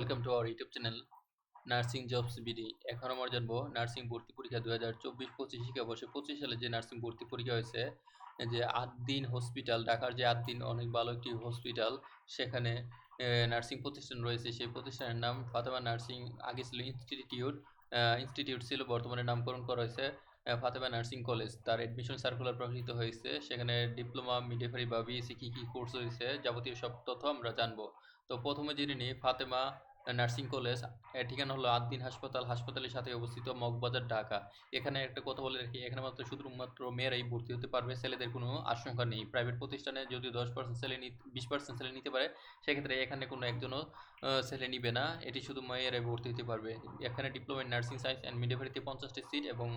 Welcome to our YouTube channel nursing jobs BD এখন আমরা জানব নার্সিং ভর্তি পরীক্ষা দু হাজার চব্বিশ পঁচিশ শিক্ষাবর্ষে পঁচিশ সালে যে নার্সিং ভর্তি পরীক্ষা হয়েছে যে আদ্দিন হসপিটাল ঢাকার যে আদ্দিন অনেক ভালো একটি হসপিটাল সেখানে নার্সিং প্রতিষ্ঠান রয়েছে। সেই প্রতিষ্ঠানের নাম ফাতেমা নার্সিং আগে ছিল ইনস্টিটিউট ইনস্টিটিউট ছিল, বর্তমানে নামকরণ করা হয়েছে ফাতেমা নার্সিং কলেজ তার এডমিশন সার্কুলার প্রকাশিত হয়েছে। সেখানে ডিপ্লোমা মিডওয়াইফারি বা বিএসসি কী কী কোর্স হয়েছে যাবতীয় সব তথ্য আমরা জানব। তো প্রথমে জেনে নিই, ফাতেমা নার্সিং কলেজ। ঠিকানা হলো আদ্দিন হাসপাতাল, হাসপাতালের সাথে অবস্থিত মগবাজার, ঢাকা। এখানে একটা কথা বলে রাখি, এখানে মাত্র শুধুমাত্র মেয়েরাই ভর্তি হতে পারবে, ছেলেদের কোনো আশঙ্কা নেই। প্রাইভেট প্রতিষ্ঠানে যদি দশ পার্সেন্ট ছেলে বিশ পার্সেন্ট ছেলে নিতে পারে, সেক্ষেত্রে এখানে কোনো একজনও ছেলে নিবে না। এটি শুধু মেয়েরাই ভর্তি হতে পারবে। এখানে diploma in nursing science and মিডিয়াভারিতে পঞ্চাশটি সিট এবং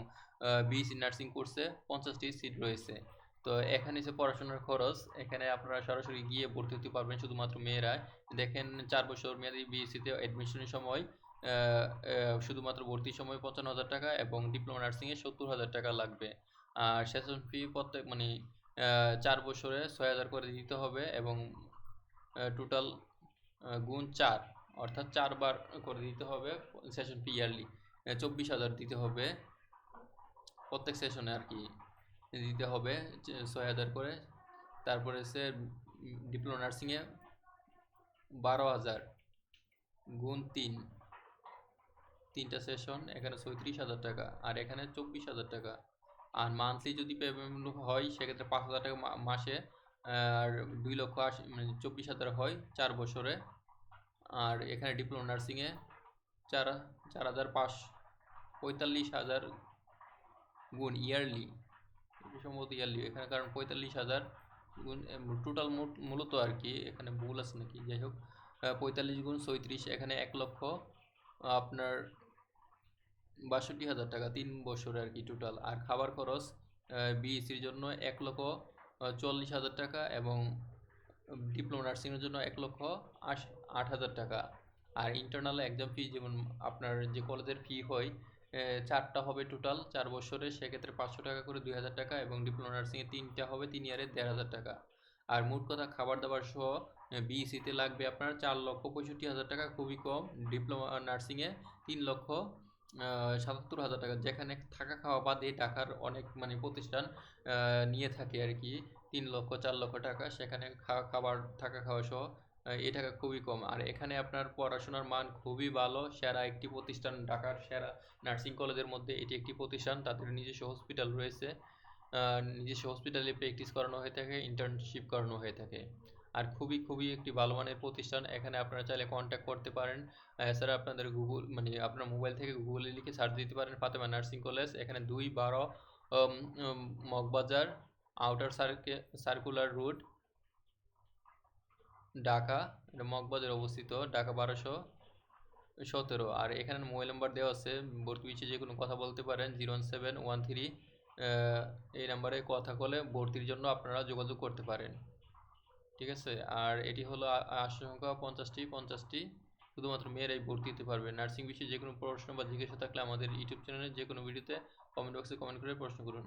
বিএসসি নার্সিং কোর্সে পঞ্চাশটি সিট রয়েছে। তো এখানে যে পড়াশোনার খরচ, এখানে আপনারা সরাসরি গিয়ে ভর্তি হতে পারবেন শুধুমাত্র মেয়েরা। দেখেন, চার বছর মেয়াদি বিএসসিতে অ্যাডমিশনের সময় শুধুমাত্র ভর্তির সময় পঞ্চান্ন হাজার টাকা এবং ডিপ্লোমা নার্সিংয়ে সত্তর হাজার টাকা লাগবে। আর সেশন ফি প্রত্যেক মানে চার বছরে ছয় হাজার করে দিতে হবে এবং টোটাল গুণ চার, অর্থাৎ চারবার করে দিতে হবে সেশন ফি ইয়ারলি চব্বিশ হাজার দিতে হবে প্রত্যেক সেশনে আর কি। দিতে হবে ছয় হাজার করে। তারপরে সে ডিপ্লোমা নার্সিংয়ে বারো হাজার গুণ তিন। তিনটা সেশন এখানে ছয়ত্রিশ হাজার টাকা, আর এখানে চব্বিশ হাজার টাকা। আর মান্থলি যদি পেমেন্ট হয়, সেক্ষেত্রে পাঁচ হাজার টাকা মাসে, আর দুই লক্ষ আশি মানে চব্বিশ হাজার হয় চার বছরে। আর এখানে ডিপ্লোমা নার্সিংয়ে চার চার হাজার পাঁচ পঁয়তাল্লিশ হাজার গুণ ইয়ারলি সম্ভবত ইয়ারলি এখানে কারণ পঁয়তাল্লিশ হাজার গুণ টোটাল মূলত আর কি, এখানে ভুল আছে নাকি? যাই হোক পঁয়তাল্লিশ গুণ ছয়ত্রিশ, এখানে এক লক্ষ, আপনার বাষট্টি হাজার টাকা, তিন বছরে আর কি টোটাল আর খাবার খরচ বিএসসির জন্য এক লক্ষ চল্লিশ হাজার টাকা এবং ডিপ্লোমা নার্সিংয়ের জন্য এক লক্ষ আট হাজার টাকা। আর ইন্টারনাল এক্সাম ফি যেমন আপনার যে কলেজের ফি হয় চারটা হবে টোটাল চার বছরে সেক্ষেত্রে পাঁচশো টাকা করে দুই হাজার টাকা এবং ডিপ্লোমা নার্সিংয়ে তিনটা হবে, তিন ইয়ারে দেড় হাজার টাকা। আর মোট কথা খাবার দাবার সহ বিএসসিতে লাগবে আপনার চার লক্ষ পঁয়ষট্টি হাজার টাকা, খুবই কম। ডিপ্লোমা নার্সিংয়ে তিন লক্ষ সাতাত্তর হাজার টাকা। যেখানে থাকা খাওয়া বাদে ঢাকার অনেক মানে প্রতিষ্ঠান নিয়ে থাকে আর কি। তিন লক্ষ, চার লক্ষ টাকা সেখানে খাওয়া খাবার, থাকা খাওয়া সহ টাকা খুবই কম। আর এখানে আপনার পড়াশোনার মান খুবই ভালো। সেরা একটি প্রতিষ্ঠান ঢাকার সেরা নার্সিং কলেজের মধ্যে এটি একটি প্রতিষ্ঠান। তাদের নিজস্ব হসপিটাল রয়েছে। নিজস্ব হসপিটালে প্র্যাকটিস করানো হয়ে থাকে ইন্টার্নশিপ করানো হয়ে থাকে। আর খুবই খুবই একটি ভালো মানের প্রতিষ্ঠান। এখানে আপনারা চাইলে কন্ট্যাক্ট করতে পারেন। এছাড়া আপনাদের গুগল মানে আপনার মোবাইল থেকে গুগলে লিখে সার্চ দিতে পারেন ফাতেমা নার্সিং কলেজ এখানে দুই বারো মগবাজার আউটার সার্কে সার্কুলার রুট ঢাকা, এটা মগবাজারে অবস্থিত, ঢাকা বারোশো সতেরো। আর এখানে মোবাইল নাম্বার দেওয়া আছে, ভর্তি বিষয়ে যে কোনো কথা বলতে পারেন, zero one seven one three এই নাম্বারে কথা বলে ভর্তির জন্য আপনারা যোগাযোগ করতে পারেন। ঠিক আছে? আর এটি হলো আসন সংখ্যা পঞ্চাশটি পঞ্চাশটি শুধুমাত্র মেয়েরাই ভর্তি হতে পারবে। নার্সিং বিষয়ে যে কোনো প্রশ্ন বা জিজ্ঞাসা থাকলে আমাদের ইউটিউব চ্যানেলে যে কোনো ভিডিওতে কমেন্ট বক্সে কমেন্ট করে প্রশ্ন করুন।